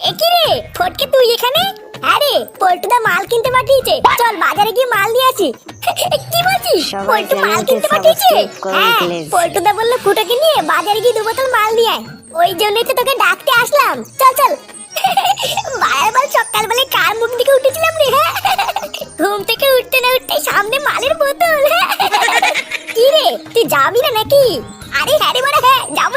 একি রে ফটকে তুই এখানে? আরে পল্টুদা মাল কিনতে পাঠিয়েছে। চল বাজারে গিয়ে মাল নিয়ে আসি। কি বলছিস? পল্টু মাল কিনতে পাঠিয়েছে? হ্যাঁ পল্টুদা বলল ফুটোকে নিয়ে বাজারে গিয়ে দু বোতল মাল নিয়ে আয়। ওই জন্যই তো তোকে ডাকতে আসলাম। চল চল। বারবার সকালবেলায় কার মুখ দিকে উঠেছিলাম রে হ্যাঁ? ঘুম থেকে উঠতে না উঠতে সামনে মালের বোতল কি রে তুই যাবি না নাকি? আরে হ্যাঁ রে বড় হ্যাঁ যাব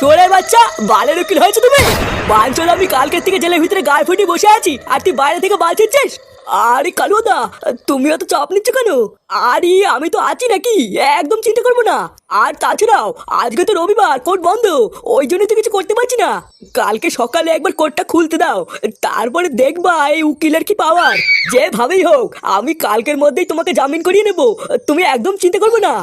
চোরের বাচ্চা, বালের উকিল হয়েছে তুমি? বাঞ্চল আমি কালকের থেকে জেলের ভিতরে গায়ে ফুটি বসে আছি, আর তুই বাইরে থেকে বাল ছিচ্ছিস আরে কালুদা তুমিও তো চাপ নিচ্ছ কেন? আরে আমি তো আছি নাকি? একদম চিন্তা করব না। আর তাছাড়াও আজকে তো রবিবার কোর্ট বন্ধ। ওই জন্য তো কিছু করতে পারছি না। কালকে সকালে একবার কোর্টটা খুলতে দাও। তারপরে দেখবা এই উকিলের কি পাওয়ার যেভাবেই হোক আমি কালকের মধ্যেই তোমাকে জামিন করিয়ে নেব। তুমি একদম চিন্তা করবে না।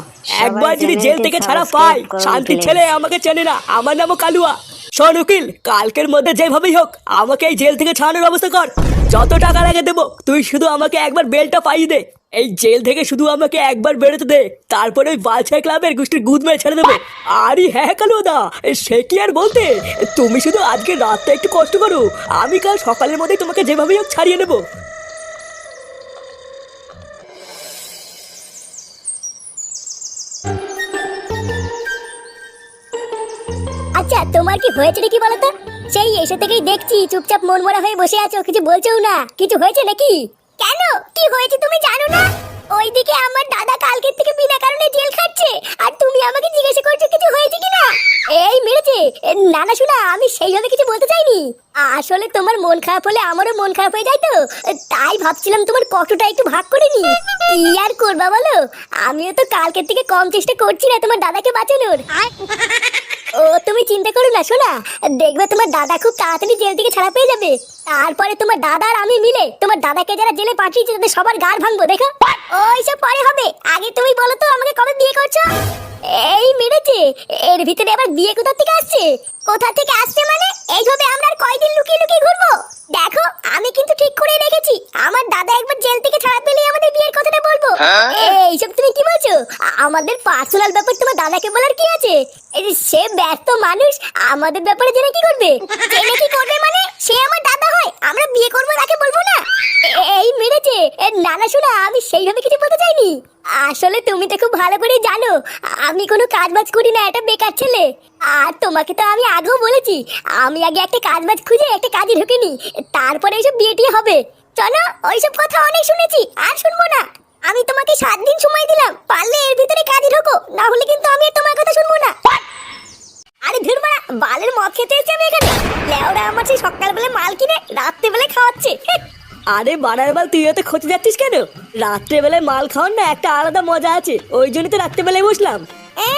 একবার যদি জেল থেকে ছাড়া পাই শান্তির ছেলে আমাকে চেনে না। আমার নামও কালুয়া। শোন উকিল কালকের মধ্যে যেভাবেই হোক, আমাকে এই জেল থেকে ছাড়ানোর ব্যবস্থা কর। যত টাকা লাগে দেবো, তুই শুধু আমাকে একবার বেলটা পাইয়ে দে। এই জেল থেকে শুধু আমাকে একবার বেরোতে দে। তারপরে ওই বালছাই ক্লাবের গোষ্ঠীর গুদ মেরে ছেড়ে দেবো। আরে হ্যাঁ কালুয়া দা সে কি আর বলতে? তুমি শুধু আজকে রাতটা একটু কষ্ট করো। আমি কাল সকালের মধ্যেই তোমাকে যেভাবেই হোক ছাড়িয়ে নেব। তোমার কি হয়েছে নাকি বলো তো সেই এসে থেকেই দেখছি চুপচাপ মন মরা হয়ে বসে আছো, কিছু বলছো না। কিছু হয়েছে নাকি? কেন? কি হয়েছে তুমি জানো না? ওইদিকে আমার দাদা কালকের থেকে বিনা কারণে জেল খাচ্ছে, আর তুমি আমাকে জিজ্ঞাসা করছ কিছু হয়েছে কিনা এই মেরেছে এ, না না শোনা আমি সেইভাবে কিছু বলতে চাইনি। আসলে তোমার মন খারাপ হলে আমারও মন খারাপ হয়ে যায় তো। তাই ভাবছিলাম তোমার কষ্টটা একটু ভাগ করে নি কি আর করবা বলো? আমিও তো কালকের থেকে কম চেষ্টা করছি না তোমার দাদাকে বাঁচানোর। ও তুমি চিন্তা করো না শোনা দেখবে তোমার দাদা খুব তাড়াতাড়ি জেল থেকে ছাড়া পেয়ে যাবে। তারপরে তোমার দাদা আর আমি মিলে তোমার দাদাকে যারা জেলে পাঠিয়েছে তাদের সবার গাড় ভাঙবো দেখো। ওইসব পরে হবে। আগে তুমি বলো তো আমাকে কবে বিয়ে করছ? এই মেরেছে এর ভিতরে আবার বিয়ে কোথা থেকে আসছে? কোথা থেকে আসছে মানে? এইভাবে আমরা আর কয়দিন লুকিয়ে লুকিয়ে ঘুরবো? দেখো আমি কিন্তু ঠিক করে রেখেছি। আমার দাদা একবার জেল থেকে ছাড়া পেলে আমাদের বিয়ের কথাটা বলব। এইসব তুমি কি আমাদের পার্সোনাল ব্যাপার তোমার দাদাকে বলার কি আছে? সে ব্যস্ত মানুষ, আমাদের ব্যাপারে জেনে কি করবে? জেনে কি করবে মানে? সে আমার দাদা হয়, আমরা বিয়ে করব তাকে বলব না? এই মেরেছে। না না, শোনা, আমি সেইভাবে কিছু বলতে চাইনি। আসলে তুমি তো খুব ভালো করে জানো, আমি কোনো কাজ বাজ করি না এটা বেকার ছেলে। আর তোমাকে তো আমি আগেও বলেছি, আমি আগে একটা কাজ বাজ খুঁজে একটা কাজে ঢুকে তারপরে এইসব বিয়ে টিয়ে হবে। চলো, ওইসব কথা অনেক শুনেছি, আর শুনব না। আমি তোমাকে সাত দিন সময় দিলাম। পারলে এর ভিতরে কাজে ঢোকো না হলে কিন্তু আমি তোমার কথা শুনব না। আরে ধুর মারা বালের মদ খেতে এসেছি আমি এখানে। লেওরা আমার সেই সকালবেলা মাল কিনে রাত্রেবেলায় খাওয়াচ্ছে। আরে বাড়ার বাল তুই এত খোঁজে যাচ্ছিস কেন? রাত্রেবেলায় মাল খাওয়ার না একটা আলাদা মজা আছে ওই জন্য তো রাত্রেবেলায় বসলাম। এ,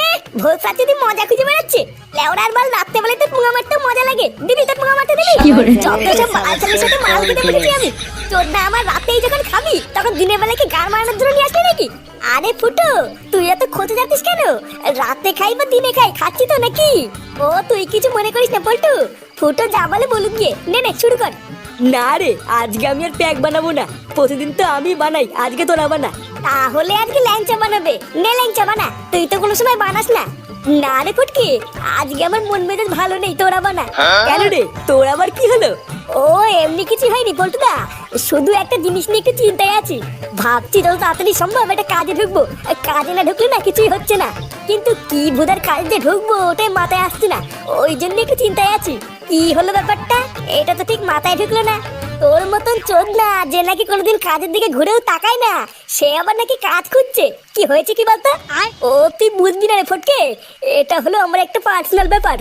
ভোর মজা খুঁজে বেড়াচ্ছে লেওড়ার মাল রাত্রেবেলায় তোর পুঙা মারতে মজা লাগে। দিবি তোর পুঙা মারতে দিবি? যত সব ছেলের সাথে মাল খেতে বলেছি আমি তোর না আমার রাতেই যখন খাবি তখন দিনের বেলায় কি গান মারানোর জন্য নিয়ে আসলি নাকি? আরে ফুটো তুই এত খোঁজে যাচ্ছিস কেন? রাতে খাই বা দিনে খাই খাচ্ছি তো নাকি? ও তুই কিছু মনে করিস না পল্টু ফুটো যা বলে বলুক গিয়ে নে নে শুরু কর। না রে আজকে আমি আর প্যাক বানাবো না। প্রতিদিন তো আমি বানাই আজকে তোরা বানা। তাহলে আজকে ল্যাংচা বানাবে। নে ল্যাংচা বানা তুই তো কোনো সময় বানাস না। না রে ফুটকি আজকে আমার মন মেজাজ ভালো নেই তোরা বানা। কেন রে তোর আবার কি হলো? ও এমনি কিছু হয়নি পল্টুদা শুধু একটা জিনিস নিয়ে একটু চিন্তায় আছি। ভাবছি যত তাড়াতাড়ি সম্ভব একটা কাজে ঢুকবো। কাজে না ঢুকলে না কিছুই হচ্ছে না। কিন্তু কি ভুদার কাজে ঢুকবো ওটাই মাথায় আসছে না। ওই জন্য একটু চিন্তায় আছি। কি হলো ব্যাপারটা? এটা তো ঠিক মাথায় ঢুকলো না। তোর মতন চোদ না যে নাকি কোনোদিন কাজের দিকে ঘুরেও তাকায় না সে আবার নাকি কাজ খুঁজছে। কি হয়েছে কি বলতো? ও তুই বুঝবি না রে ফটকে। এটা হলো আমার একটা পার্সোনাল ব্যাপার।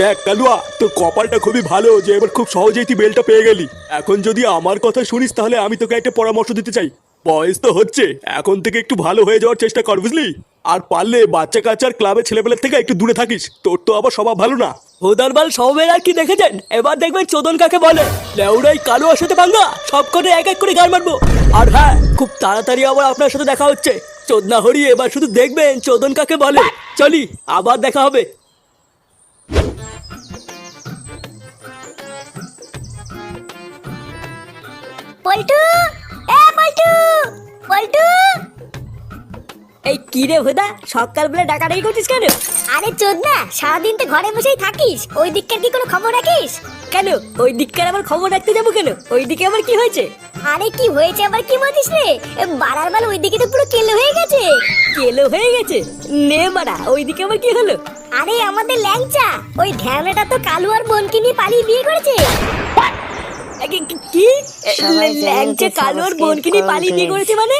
দেখ, কালুয়া, তোর কপালটা খুবই ভালো যে এবার খুব সহজেই তুই বেলটা পেয়ে গেলি। এখন যদি আমার কথা শুনিস, তাহলে আমি তোকে একটা পরামর্শ দিতে চাই। বয়স তো হচ্ছে, এখন থেকে একটু ভালো হয়ে যাওয়ার চেষ্টা কর, বুঝলি? আর পারলে বাচ্চা কাচ্চার ক্লাবে ছেলেপেলের থেকে একটু দূরে থাকিস, তোর তো আবার স্বভাব ভালো না। ভোদার বাল সবের আর কি দেখেছেন? এবার দেখবেন চোদন কাকে বলে। লেউড়াই কালো সাথে ভাঙ্গা সব কটে এক এক করে গান মারবো। আর হ্যাঁ খুব তাড়াতাড়ি আবার আপনার সাথে দেখা হচ্ছে। চোদনা হরি এবার শুধু দেখবেন চোদন কাকে বলে। চলি, আবার দেখা হবে। পল্টু এ পল্টু পল্টু এই কি রে ভোদা সকালবেলা ডাকাডাকি করছিস কেন? আরে চোদ না সারাদিন তো ঘরে বসেই থাকিস। ওই দিককার কি কোনো খবর রাখিস? কেন? ওই দিককার আবার খবর রাখতে যাব কেন? ওই দিকে আবার কি হয়েছে? আরে কি হয়েছে আবার কি বলছিস রে? বাড়ার বেলা ওই দিকে তো পুরো কেলো হয়ে গেছে। কেলো হয়ে গেছে? নে মারা ওই দিকে আবার কি হলো? আরে আমাদের ল্যাংচা ওই ঢ্যামনাটা তো কালু আর বোনকে নিয়ে পালিয়ে বিয়ে করেছে। কি- ল্যাংচে চ্যানেলকে কালো আর বোনকে নিয়ে পালিয়ে বিয়ে করেছে মানে?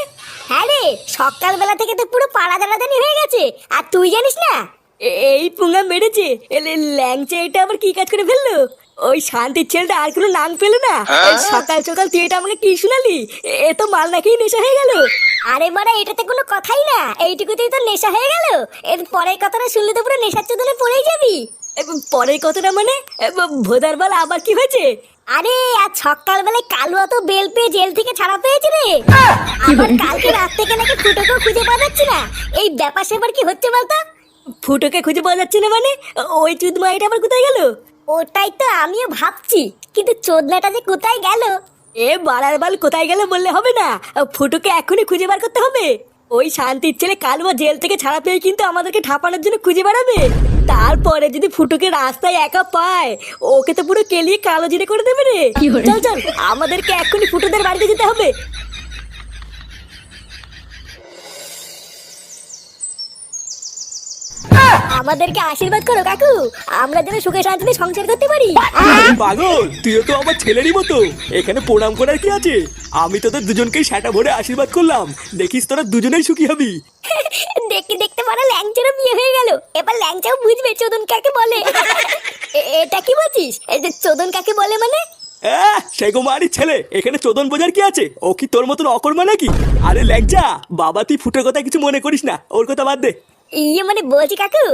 হ্যাঁ রে সকালবেলা থেকে তো পুরো পাড়া দাঁড়াদানি হয়ে গেছে। আর তুই জানিস না? এই পুঙ্গা মেরেছে। ল্যাংচা এটা আবার কি কাজ করে ফেলল? ওই শান্তির ছেলেটা আর কোনো নাম পেল না? সকাল সকাল তুই এটা আমাকে কি শুনালি? এ- তো মাল না খেয়ে নেশা হয়ে গেল। আরে বাড়া এটাতে কোনো কথাই না। এইটুকুতেই তো নেশা হয়ে গেল। এর পরের কথাটা শুনলে তো পুরো নেশার চোদনে পড়েই যাবি। পরের কথাটা মানে ভোদার বেল আবার কি হয়েছে? আরে আজ সকালবেলায় কালুয়া তো বেল পেয়ে জেল থেকে ছাড়া পেয়েছে রে। আবার কালকে রাত থেকে নাকি ফুটোকেও খুঁজে পাওয়া যাচ্ছে না। এই ব্যাপার সেবার কি হচ্ছে বলতো? ফুটোকে খুঁজে পাওয়া যাচ্ছে না মানে? ওই চুদ মাইটা আবার কোথায় গেল? ওটাই তো আমিও ভাবছি কিন্তু চোদনাটা যে কোথায় গেল? এ বাড়ার বাল কোথায় গেল বললে হবে না। ফুটোকে এখনই খুঁজে বার করতে হবে। ওই শান্তির ছেলে কালুয়া জেল থেকে ছাড়া পেয়ে কিন্তু আমাদেরকে ঠাপানোর জন্য খুঁজে বেড়াবে। তারপরে যদি ফুটুকে রাস্তায় একা পায় ওকে তো পুরো কেলিয়ে কালো জিরে করে দেবে রে। চল চল আমাদেরকে এক্ষুনি ফুটুদের বাড়িতে যেতে হবে। আমাদেরকে আশীর্বাদ করো কাকু। আমরা যেন সুখে শান্তিতে সংসার করতে পারি। পাগল তুইও তো আমার ছেলেরই মতো। এখানে প্রণাম করার কি আছে? আমি তোদের দুজনকেই সেটা ভরে আশীর্বাদ করলাম। দেখিস তোরা দুজনেই সুখী হবি। দেখতে দেখতে পারা ল্যাংচারও বিয়ে হয়ে গেল। এবার ল্যাংচাও বুঝবে চোদন কাকে বলে। এ- এটা কি বলছিস? এই যে চোদন কাকে বলে মানে? আহ, সে ছেলে। এখানে চোদন বোঝার কি আছে? ও কি তোর মতন অকর্মা নাকি? আরে ল্যাংচা বাবা তুই ফুটের কথা কিছু মনে করিস না। ওর কথা বাদ দে। ইয়ে মানে বলছি কাকু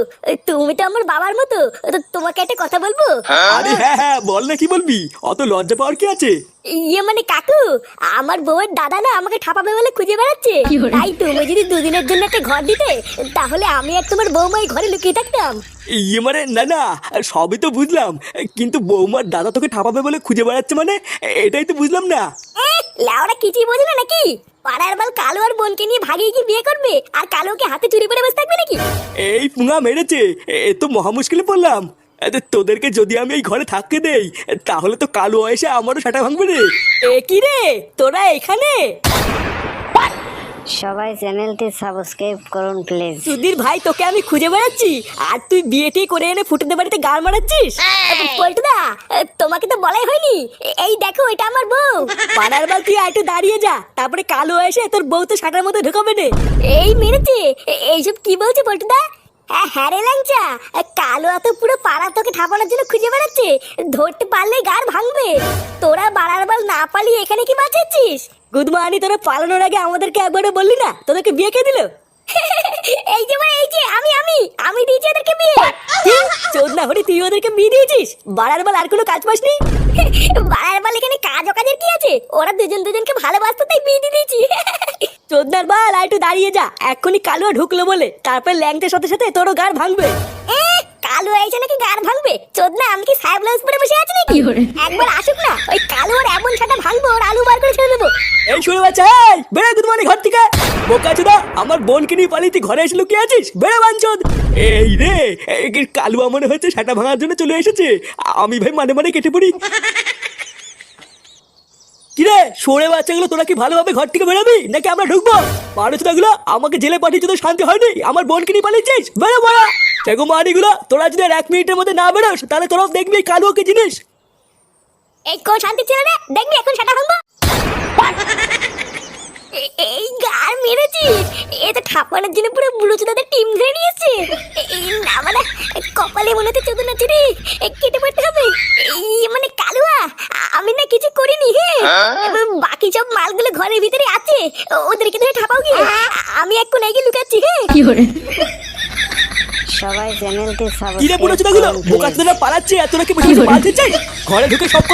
তুমি তো আমার বাবার মতো তো তোমাকে একটা কথা বলব? আরে হ্যাঁ হ্যাঁ বল না কি বলবি অত লজ্জা পাওয়ার কি আছে? ইয়ে মানে কাকু আমার বউয়ের দাদা না আমাকে ঠাপাবে বলে খুঁজে বেড়াচ্ছে। তাই তুমি যদি দুদিনের জন্য একটা ঘর দিতে তাহলে আমি আর তোমার বৌমাই ঘরে লুকিয়ে থাকতাম। ইয়ে মানে না না সবই তো বুঝলাম কিন্তু বৌমার দাদা তোকে ঠাপাবে বলে খুঁজে বেড়াচ্ছে মানে এটাই তো বুঝলাম না। এ, লাউড়া কিছুই বোঝে না নাকি? পাড়ার বাল কালো আর বোনকে নিয়ে ভাগিয়ে কি বিয়ে করবে? আর কালোকে হাতে চুরি করে বসে থাকবে নাকি? এই পুঙা মেরেছে। এ তো মহা মুশকিলে পড়লাম। তোদেরকে যদি আমি এই ঘরে থাকতে দেই তাহলে তো কালো এসে আমারও সেটা ভাঙবে রে। এ কি রে? তোরা এখানে? সবাই চ্যানেলটি সাবস্ক্রাইব করুন প্লিজ সুধীর ভাই তোকে আমি খুঁজে বেড়াচ্ছি। আর তুই বিয়েটি করে এনে ফুটেদের বাড়িতে গাল মারাচ্ছিস? পল্টুদা তোমাকে তো বলাই হয়নি। এই দেখো এটা আমার বউ। পাড়ার বাল তুই আর একটু দাঁড়িয়ে যা। তারপরে কালো এসে তোর বউ তো সাটার মধ্যে ঢুকাবে নে। এই মেরেছে। এইসব কি বলছে পল্টুদা? হ্যাঁ হ্যাঁ রে ল্যাংচা। কালো এত পুরো পাড়া তোকে ঠাপানোর জন্য খুঁজে বেড়াচ্ছে। ধরতে পারলে গার ভাঙবে। তোরা বাড়ার বাল না পালিয়ে এখানে কি বাঁচাচ্ছিস? গুদমানি তোরা পালানোর আগে আমাদেরকে একবারও বললি না? তোদেরকে বিয়ে কে দিল? এই যে মানে এই যে আমি আমি আমি দিয়েছি ওদেরকে বিয়ে। চোদ না হরি তুই ওদেরকে বিয়ে দিয়েছিস? বাড়ার বাল আর কোনো কাজ পাসনি? বাড়ার বাল এখানে কাজ কাজের কি আছে? ওরা দুজন দুজনকে ভালোবাসতো তাই বিয়ে দিয়ে দিয়েছি। চোদনার বাল আর একটু দাঁড়িয়ে যা। এক্ষুনি কালো ঢুকলো বলে। তারপর ল্যাংটের সাথে সাথে তোরও গার ভাঙবে। কালো এসে নাকি গার ভাঙবে? চোদ না আমি কি সাহেব ব্লাউজ পরে বসে আছি নাকি? একবার আসুক না ওই কালো আর এমন সাটা ভাঙবো ওর আলু বার করে ছেড়ে দেবো। এই শুনে বাচ্চা এই বেড়ে গুদমানি ঘর থেকে। বোকা চোদা আমার বোনকে নিয়ে পালিয়ে তুই ঘরে এসে লুকিয়ে আছিস? বেড়ে বাঞ্চদ এই রে এই কালুয়া মনে হচ্ছে সেটা ভাঙার জন্য চলে এসেছে? আমি ভাই মানে মানে কেটে পড়ি। কিরে সরে বাচ্চাগুলো তোরা কি ভালোভাবে ঘর থেকে বেরোবি? নাকি আমরা ঢুকবো? মানুষগুলো আমাকে জেলে পাঠিয়েছে তো শান্তি হয়নি? আমার বোনকে নিয়ে পালিয়েছিস বেরো বড়া সেগো মানিগুলো তোরা যদি এক মিনিটের মধ্যে না বেরোস তাহলে তোরাও দেখবি এই কালুয়া কি জিনিস। এই কোন শান্তি ছিল রে দেখবি এখন সেটা ভাঙবো এই গার মেরেছিস এ তো ঠাপানোর জন্য পুরো টিম ধরে নিয়েছে। এই না মানে কপালে মনে হচ্ছে চোদন আছে রে। এ, কেটে পড়তে হবে। এই মানে কালুয়া আমি না কিছু করিনি হ্যাঁ? বাকি সব মালগুলো ঘরের ভিতরে আছে। ওদেরকে ধরে ঠাপাও কি আমি এক কোনায় গিয়ে লুকাচ্ছি হ্যাঁ সবাই চ্যানেলটি কিরে বুড়ো সাবস্ক্রাইব চোদাগুলো বোকা প্লিজ পালাচ্ছে এত নাকি বসে পালাতে চাই ঘরে ঢুকে সব করে